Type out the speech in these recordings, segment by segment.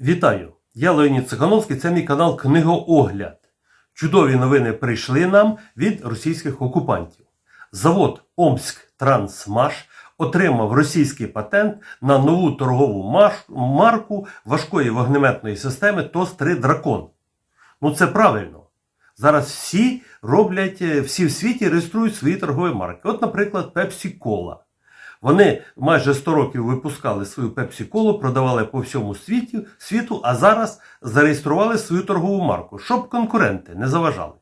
Вітаю! Я Леонід Цихановський, це мій канал Книгоогляд. Чудові новини прийшли нам від російських окупантів. Завод Омськ Трансмаш отримав російський патент на нову торгову марку важкої вогнеметної системи ТОС-3 Дракон. Ну це правильно. Зараз всі роблять, е, всі в світі реєструють свої торгові марки. От, наприклад, Pepsi Cola. Вони майже 100 років випускали свою Пепсі-колу, продавали по всьому світі, світу, а зараз зареєстрували свою торгову марку, щоб конкуренти не заважали.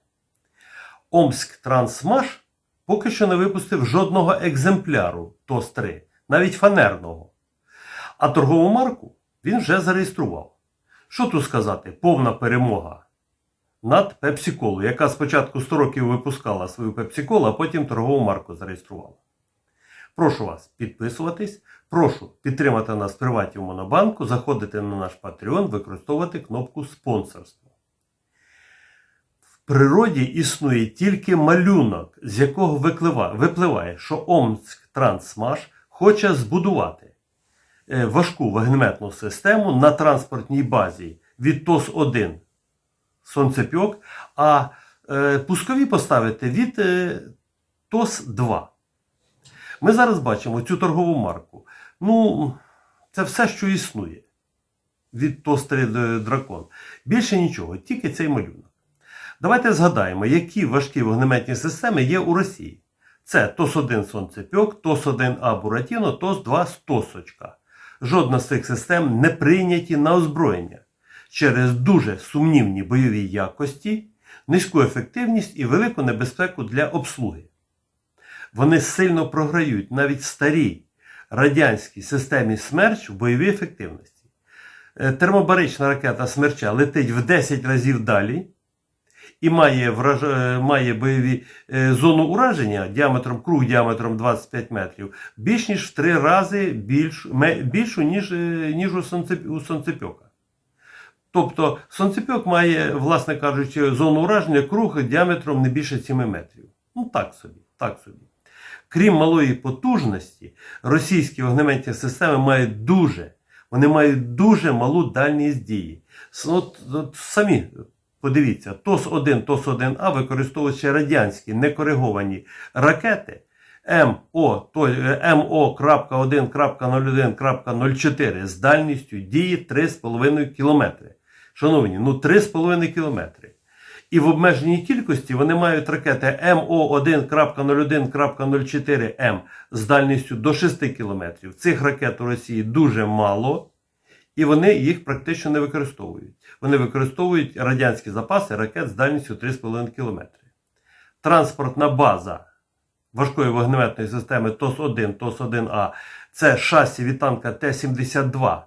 Омськ Трансмаш поки що не випустив жодного екземпляру ТОС-3, навіть фанерного. А торгову марку він вже зареєстрував. Що тут сказати? Повна перемога над Пепсі-колою, яка спочатку 100 років випускала свою Пепсі-колу, а потім торгову марку зареєструвала. Прошу вас підписуватись, прошу підтримати нас в приваті в Монобанку, заходити на наш Patreon, використовувати кнопку спонсорство. В природі існує тільки малюнок, з якого випливає, що Омськ Трансмаш хоче збудувати е, важку вогнеметну систему на транспортній базі від ТОС-1 Сонцепьок, а е, пускові поставити від е, ТОС-2. Ми зараз бачимо цю торгову марку. Ну, це все, що існує від Тостері Дракон. Більше нічого, тільки цей малюнок. Давайте згадаємо, які важкі вогнеметні системи є у Росії. Це ТОС-1 Сонцепьок, ТОС-1А Буратіно, ТОС-2 Стосочка. Жодна з цих систем не прийняті на озброєння через дуже сумнівні бойові якості, низьку ефективність і велику небезпеку для обслуги вони сильно програють навіть старій радянській системі смерч в бойовій ефективності. Е, Термобарична ракета смерча летить в 10 разів далі і має, враж... е, має бойові е, зону ураження діаметром круг діаметром 25 метрів більш ніж в 3 рази більш... більшу, ніж, ніж у, Сонцеп... у Сонцепьока. Тобто сонцепьок має, власне кажучи, зону ураження круг діаметром не більше 7 метрів. Ну так собі, так собі. Крім малої потужності, російські вогнеметні системи мають дуже, вони мають дуже малу дальність дії. От, от самі подивіться, ТОС-1, ТОС-1А використовують ще радянські некориговані ракети МО, е, МО.1.01.04 з дальністю дії 3,5 км. Шановні, ну 3,5 кілометри. І в обмеженій кількості вони мають ракети МО1.01.04М з дальністю до 6 км. Цих ракет у Росії дуже мало, і вони їх практично не використовують. Вони використовують радянські запаси ракет з дальністю 3,5 км. Транспортна база важкої вогнеметної системи ТОС-1, ТОС-1А це шасі від танка Т-72.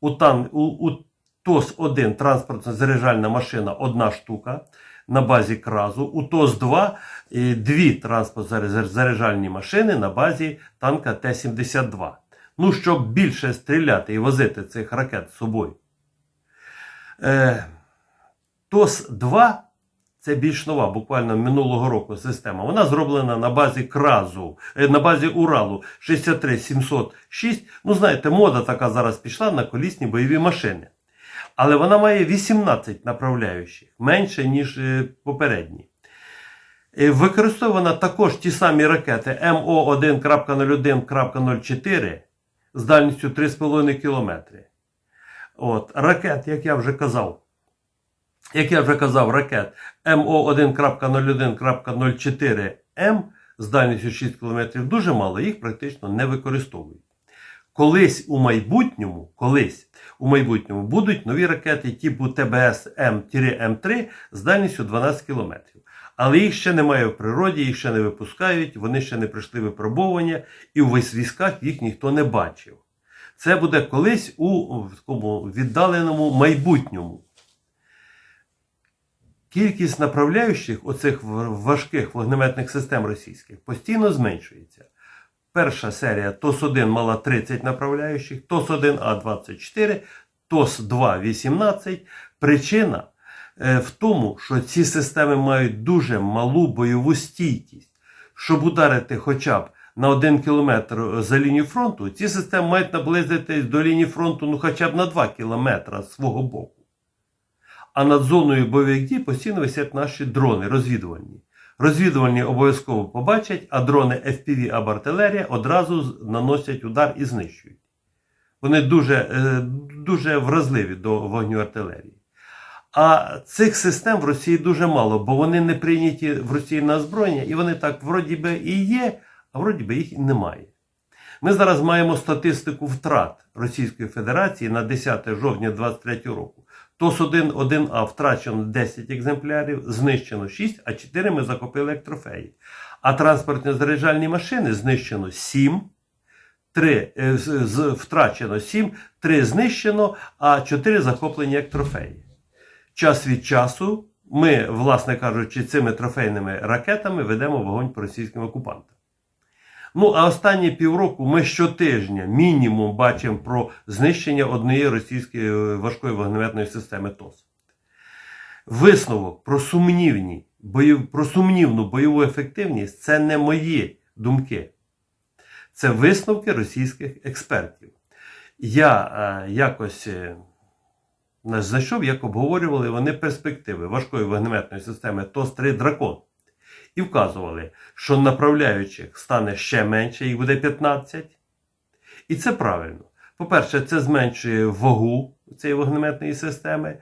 У, тан, у, у ТОС-1 транспортна заряджальна машина одна штука на базі кразу. У ТОС-2 е, дві транспортно заряджальні машини на базі танка Т-72. Ну, щоб більше стріляти і возити цих ракет з собою. Е, ТОС-2 це більш нова, буквально минулого року система. Вона зроблена на базі кразу, е, на базі Уралу 63706. Ну, знаєте, мода така зараз пішла на колісні бойові машини. Але вона має 18 направляючих, менше, ніж е, попередні. Е, Використована також ті самі ракети МО1.01.04 з дальністю 3,5 км. От, ракет, як я вже казав, як я вже казав, ракет МО1.01.04М з дальністю 6 км дуже мало, їх практично не використовують. Колись у майбутньому, колись у майбутньому будуть нові ракети типу ТБС М-М3 з дальністю 12 км. Але їх ще немає в природі, їх ще не випускають, вони ще не пройшли випробовування, і у військах їх ніхто не бачив. Це буде колись у такому віддаленому майбутньому. Кількість направляючих оцих важких вогнеметних систем російських постійно зменшується. Перша серія ТОС-1 мала 30 направляючих, ТОС-1А 24, ТОС-2 18. Причина е, в тому, що ці системи мають дуже малу бойову стійкість. Щоб ударити хоча б на один кілометр за лінію фронту, ці системи мають наблизитись до лінії фронту ну, хоча б на 2 кілометри з свого боку. А над зоною бойових дій постійно висять наші дрони розвідувальні. Розвідувальні обов'язково побачать, а дрони FPV або артилерія одразу наносять удар і знищують. Вони дуже, е, дуже вразливі до вогню артилерії. А цих систем в Росії дуже мало, бо вони не прийняті в Росії на озброєння, і вони так вроді би і є, а вроді би їх і немає. Ми зараз маємо статистику втрат Російської Федерації на 10 жовтня 2023 року. ТОС-1 1А втрачено 10 екземплярів, знищено 6, а 4 ми захопили як трофеї. А транспортні заряджальні машини знищено 7, 3 е, втрачено 7, 3 знищено, а 4 захоплені як трофеї. Час від часу ми, власне кажучи, цими трофейними ракетами ведемо вогонь по російським окупантам. Ну, а останні півроку ми щотижня мінімум бачимо про знищення однієї російської е, важкої вогнеметної системи ТОС. Висновок про сумнівні бойов... про сумнівну бойову ефективність це не мої думки. Це висновки російських експертів. Я е, якось е, знайшов, як обговорювали вони перспективи важкої вогнеметної системи ТОС-3 Дракон. І вказували, що направляючих стане ще менше, їх буде 15. І це правильно. По-перше, це зменшує вагу цієї вогнеметної системи.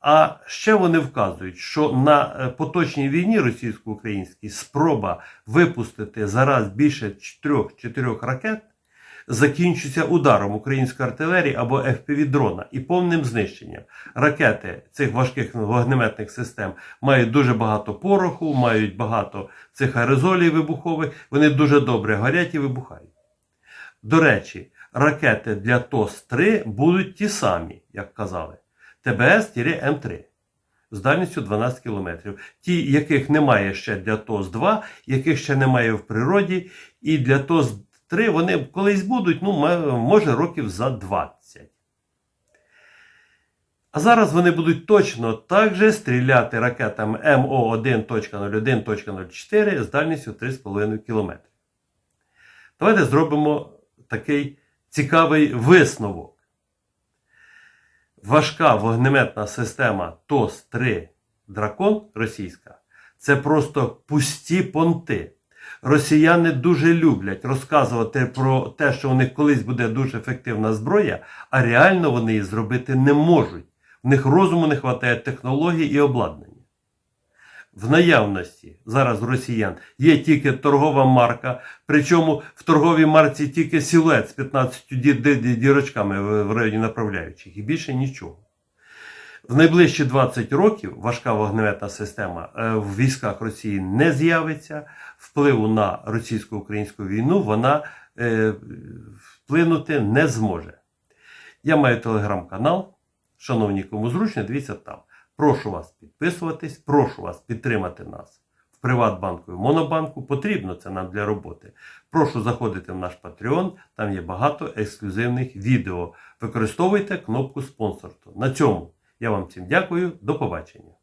А ще вони вказують, що на е, поточній війні російсько-українській спроба випустити зараз більше 3-4 ракет закінчиться ударом української артилерії або FPV-дрона і повним знищенням. Ракети цих важких вогнеметних систем мають дуже багато пороху, мають багато цих аерозолів вибухових, вони дуже добре горять і вибухають. До речі, ракети для ТОС-3 будуть ті самі, як казали, ТБС-М3 з дальністю 12 км. Ті, яких немає ще для ТОС-2, яких ще немає в природі, і для ТОС-3 вони колись будуть, ну, може, років за 20. А зараз вони будуть точно так же стріляти ракетами МО1.01.04 з дальністю 3,5 км. Давайте зробимо такий цікавий висновок. Важка вогнеметна система ТОС-3 Дракон російська це просто пусті понти. Росіяни дуже люблять розказувати про те, що у них колись буде дуже ефективна зброя, а реально вони її зробити не можуть. В них розуму не вистачає технологій і обладнання. В наявності зараз росіян є тільки торгова марка, причому в торговій марці тільки силует з 15 ді- ді- ді- дірочками в районі направляючих і більше нічого. В найближчі 20 років важка вогнеметна система е, в військах Росії не з'явиться. Впливу на російсько-українську війну вона е, вплинути не зможе. Я маю телеграм-канал. Шановні, кому зручно, дивіться там. Прошу вас підписуватись, прошу вас підтримати нас в Приватбанку і в Монобанку. Потрібно це нам для роботи. Прошу заходити в наш Patreon, там є багато ексклюзивних відео. Використовуйте кнопку спонсорство. На цьому я вам всім дякую. До побачення.